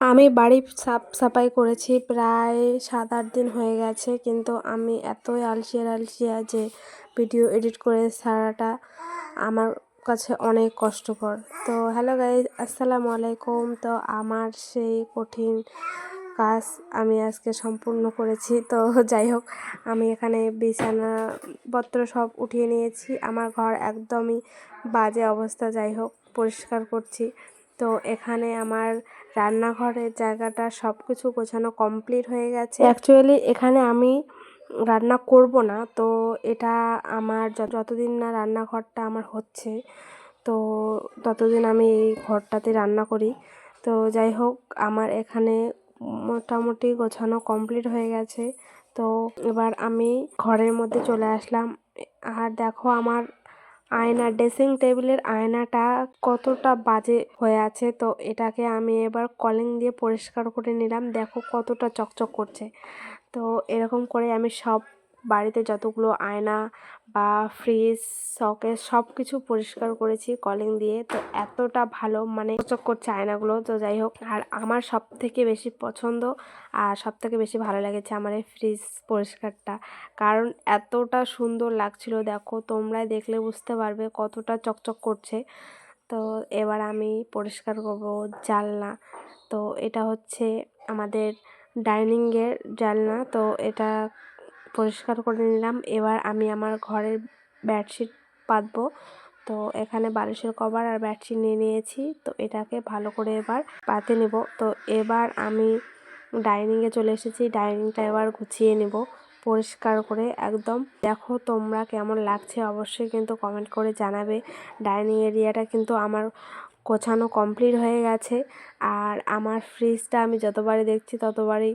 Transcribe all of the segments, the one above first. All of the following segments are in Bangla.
আমি বাড়ি সাফ সাফাই করেছি প্রায় সাত আট দিন হয়ে গেছে, কিন্তু আমি এতই আলসিয়া আলসিয়া যে ভিডিও এডিট করে সারাটা আমার কাছে অনেক কষ্টকর। তো হ্যালো গাইজ, আসসালামু আলাইকুম। তো আমার সেই কঠিন কাজ আমি আজকে সম্পূর্ণ করেছি। তো যাই হোক, আমি এখানে বিছানাপত্র সব উঠিয়ে নিয়েছি। আমার ঘর একদমই বাজে অবস্থা, যাই হোক, পরিষ্কার করছি। তো এখানে আমার রান্নাঘরের জায়গাটা সব কিছু গোছানো কমপ্লিট হয়ে গেছে। অ্যাকচুয়ালি এখানে আমি রান্না করব না, তো এটা আমার যতদিন না রান্নাঘরটা আমার হচ্ছে, তো ততদিন আমি এই ঘরটাতে রান্না করি। তো যাই হোক, আমার এখানে মোটামুটি গোছানো কমপ্লিট হয়ে গেছে। তো এবার আমি ঘরের মধ্যে চলে আসলাম। আর দেখো, আমার আয়না, ড্রেসিং টেবিলের আয়নাটা কতটা বাজে হয়ে আছে, তো এটাকে আমি এবার কলিং দিয়ে পরিষ্কার করে নিলাম। দেখো কতটা চকচক করছে। তো এরকম করে আমি সব বাড়িতে যতগুলো আয়না বা ফ্রিজ শকেস সব কিছু পরিষ্কার করেছি কলিং দিয়ে। তো এতটা ভালো মানে চক করছে আয়নাগুলো। তো যাই হোক, আর আমার সব থেকে বেশি পছন্দ আর সব থেকে বেশি ভালো লেগেছে আমার এই ফ্রিজ পরিষ্কারটা। কারণ এতটা সুন্দর লাগছিল, দেখো, তোমরাই দেখলে বুঝতে পারবে কতটা চকচক করছে। তো এবার আমি পরিষ্কার করব জালনা। তো এটা হচ্ছে আমাদের ডাইনিংয়ের জালনা। তো এটা পরিষ্কার করে নিলাম। এবার আমি আমার ঘরের বেডশিট পাতবো। তো এখানে বালিশের কভার আর বেডশিট নিয়ে নিয়েছি। তো এটাকে ভালো করে এবার পাতে নেব। তো এবার আমি ডাইনিংয়ে চলে এসেছি। ডাইনিংটা এবার গুছিয়ে নেব পরিষ্কার করে একদম। দেখো তোমরা কেমন লাগছে? অবশ্যই কিন্তু কমেন্ট করে জানাবে। ডাইনিং এরিয়াটা কিন্তু আমার গোছানো কমপ্লিট হয়ে গেছে। আর আমার ফ্রিজটা আমি যতবারই দেখছি ততবারই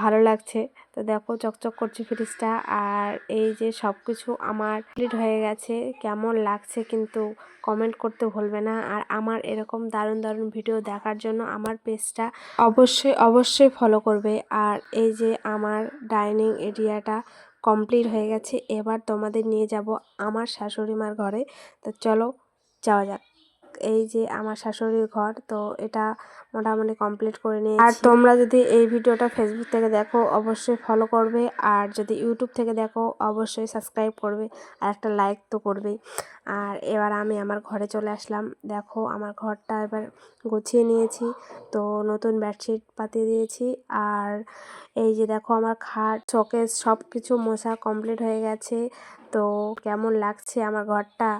ভালো লাগছে। তো দেখো চকচক করছে ফ্রিজটা আর এই যে সব কিছু আমার কমপ্লিট হয়ে গেছে। কেমন লাগছে কিন্তু কমেন্ট করতে ভুলবে না। আর আমার এরকম দারুণ দারুণ ভিডিও দেখার জন্য আমার পেজটা অবশ্যই অবশ্যই ফলো করবে। আর এই যে আমার ডাইনিং এরিয়াটা কমপ্লিট হয়ে গেছে। এবার তোমাদের নিয়ে যাব আমার শাশুড়ি মার ঘরে। তো চলো যাওয়া যাক। এই যে আমার শাশুড়ির ঘর, তো এটা মোটামুটি কমপ্লিট করে নিয়ে আর তোমরা যদি এই ভিডিওটা ফেসবুক থেকে দেখো, অবশ্যই ফলো করবে। আর যদি ইউটিউব থেকে দেখো, অবশ্যই সাবস্ক্রাইব করবে। আর একটা লাইক তো করবেই। আর এবার আমি আমার ঘরে চলে আসলাম। দেখো, আমার ঘরটা এবার গুছিয়ে নিয়েছি। তো নতুন বেডশিট পাতিয়ে দিয়েছি। আর এই যে দেখো, আমার খাট শোকেস সব কিছু মোছা কমপ্লিট হয়ে গেছে। তো কেমন লাগছে আমার ঘরটা?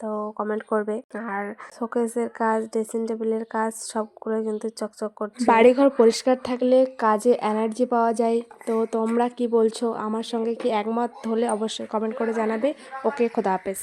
তো কমেন্ট করবে। আর শোকেসের কাজ ড্রেসিং টেবিলের কাজ সবগুলো কিন্তু চকচক করছে। বাড়িঘর পরিষ্কার থাকলে কাজে এনার্জি পাওয়া যায়। তো তোমরা কি বলছো? আমার সঙ্গে কি একমত হলে অবশ্যই কমেন্ট করে জানাবে। ওকে, খোদা হাফেজ।